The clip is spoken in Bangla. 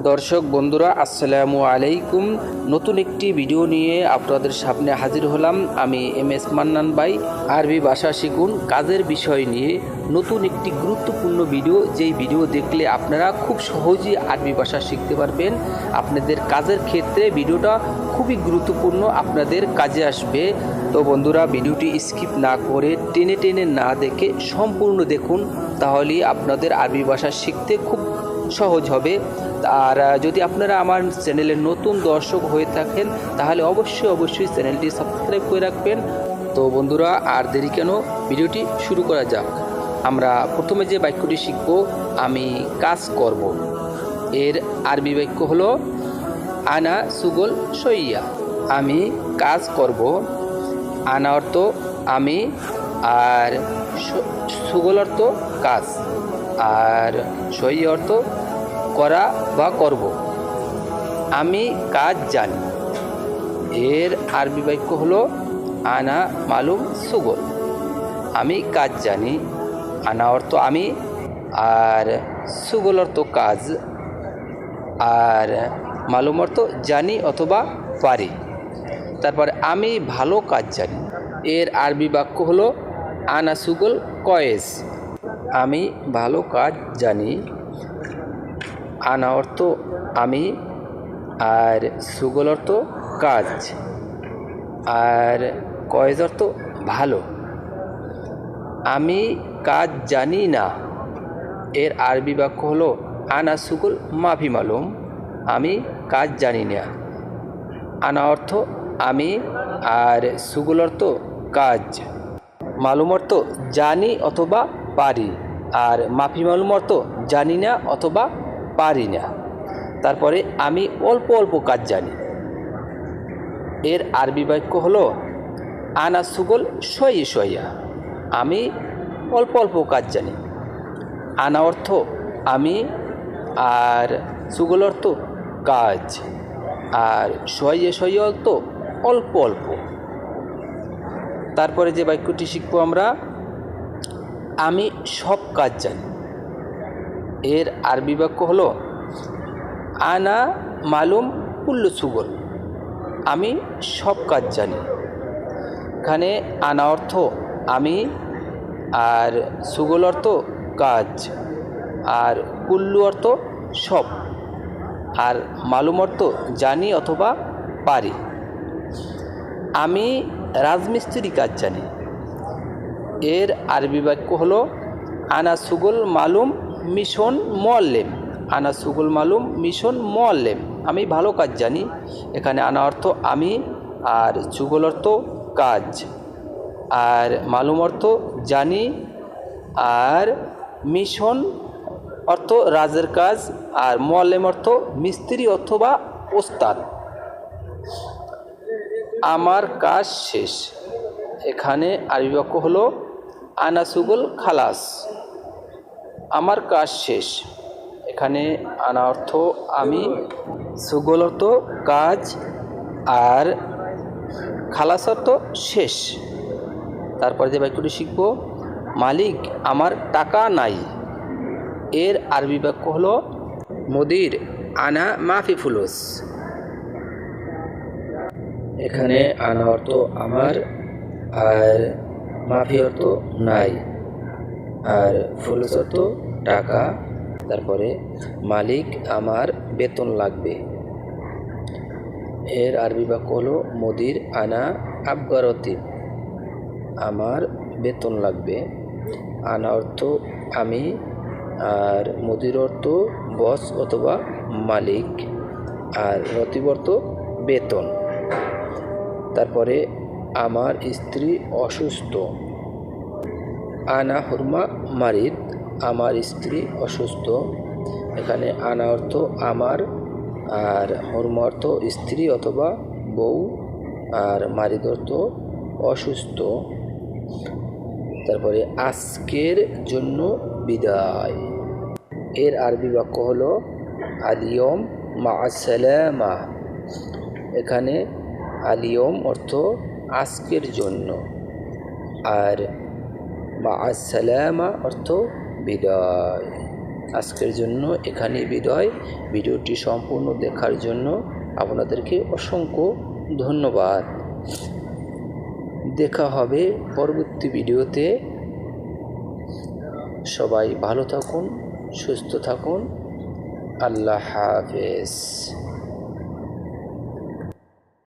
দর্শক, বন্ধুরা, আসসালামু আলাইকুম। নতুন একটি ভিডিও নিয়ে আপনাদের সামনে হাজির হলাম আমি এম এস মান্নান ভাই, আরবি ভাষা শিখুন, কাজের বিষয় নিয়ে। নতুন একটি গুরুত্বপূর্ণ ভিডিও, যেই ভিডিও দেখলে আপনারা খুব সহজেই আরবি ভাষা শিখতে পারবেন। আপনাদের কাজের ক্ষেত্রে ভিডিওটা খুবই গুরুত্বপূর্ণ, আপনাদের কাজে আসবে। তো বন্ধুরা, ভিডিওটি স্কিপ না করে টেনে টেনে না দেখে সম্পূর্ণ দেখুন, তাহলেই আপনাদের আরবি ভাষা শিখতে খুব সহজ হবে। আর যদি আপনারা আমার চ্যানেলের নতুন দর্শক হয়ে থাকেন, তাহলে অবশ্যই অবশ্যই চ্যানেলটি সাবস্ক্রাইব করে রাখবেন। তো বন্ধুরা, আর দেরি কেন? ভিডিওটি শুরু করা যাক। আমরা প্রথমে যে বাক্যটি শিখব, আমি কাজ করব। এর আরবি বাক্য হলো, আনা সুগল সইয়া। আমি কাজ করব। আনা অর্থ আমি, আর সুগল অর্থ কাজ। আর সই অর্থ করা বা করব। আমি কাজ জানি। এর আরবি বাক্য হলো, আনা মালুম সুগল আমি কাজ জানি। আনা অর্থ আমি, আর সুগল অর্থ কাজ। আর মালুম অর্থ জানি অথবা পারি। তারপরে, আমি ভালো কাজ জানি। এর আরবি বাক্য হলো, আনা সুগল কয়েস। আমি ভালো কাজ জানি। আনা অর্থ আমি আর সুগল অর্থ কাজ আর কয়েজ অর্থ ভালো। আমি কাজ জানি না। এর আরবি বাক্য হলো, আনা সুগুল মাফি মালুম, আমি কাজ জানি না। আনা অর্থ, আমি আর সুগুল অর্থ কাজ। মালুম অর্থ, জানি অথবা পারি। আর মাফি মালুম অর্থ, জানি না অথবা পারি না তারপরে আমি অল্প অল্প কাজ জানি। এর আরবি বাক্য হলো, আনা সুগল সই সইয়া আমি অল্প অল্প কাজ জানি। আনা অর্থ আমি, আর সুগল অর্থ কাজ। আর সইয়ে সই অর্থ অল্প অল্প। তারপরে যে বাক্যটি শিখব আমরা, আমি সব কাজ জানি। এর আরবি বাক্য হলো, আনা মালুম কুল্লু সুগল আমি সব কাজ জানি। এখানে আনা অর্থ আমি আর সুগল অর্থ কাজ আর কুল্লু অর্থ সব আর মালুম অর্থ জানি অথবা পারি আমি রাজমিস্ত্রি কাজ জানি। এর আরবি বাক্য হলো, আনা সুগল মালুম মিশন মোয়াল্লেম। আনা সুগুল মালুম, মিশন মোয়াল্লেম। আমি ভালো কাজ জানি। এখানে আনা অর্থ আমি আর সুগুল অর্থ কাজ। আর মালুম অর্থ জানি। আর মিশন অর্থ রাজের কাজ। আর মোয়াল্লেম অর্থ মিস্ত্রি অথবা ওস্তাদ। আমার কাজ শেষ। এখানে আরবি বাক্য হলো আনাসুগুল খালাস। আমার কাজ শেষ। এখানে আনা অর্থ আমি সুগলত কাজ আর খালাস অর্থ শেষ। তারপরে যে বাক্যটি শিখব, মালিক, আমার টাকা নাই। এর আরবি বাক্য হলো, মুদির, আনা মাফি ফুলুস। এখানে আনা অর্থ আমার আর মাফি অর্থ নাই। আর অর্থ টাকা, তারপরে মালিক, আমার বেতন লাগবে। এর আরবি বাক্য হলো, মুদির আনা আবগারতিব আমার বেতন লাগবে। আনা অর্থ আমি, আর মুদির অর্থ বস অথবা মালিক, আর রতিব অর্থ বেতন। তারপরে, আমার স্ত্রী অসুস্থ আনা হুরমা মারিদ, আমার স্ত্রী অসুস্থ। এখানে আনা অর্থ আমার, আর হুরমা অর্থ স্ত্রী অথবা বউ, আর মারিদ অর্থ অসুস্থ। তারপরে আজকের জন্য বিদায়। এর আরবি বাক্য হলো আলিয়ম মা সালামা এখানে আলিয়ম অর্থ আজকের জন্য। আর মা সালামা অর্থ বিদায়। আজকের জন্য এখানে বিদায়। ভিডিওটি সম্পূর্ণ দেখার জন্য আপনাদেরকে অসংখ্য ধন্যবাদ। দেখা হবে পরবর্তী ভিডিওতে। সবাই ভালো থাকুন, সুস্থ থাকুন। আল্লাহ হাফেজ।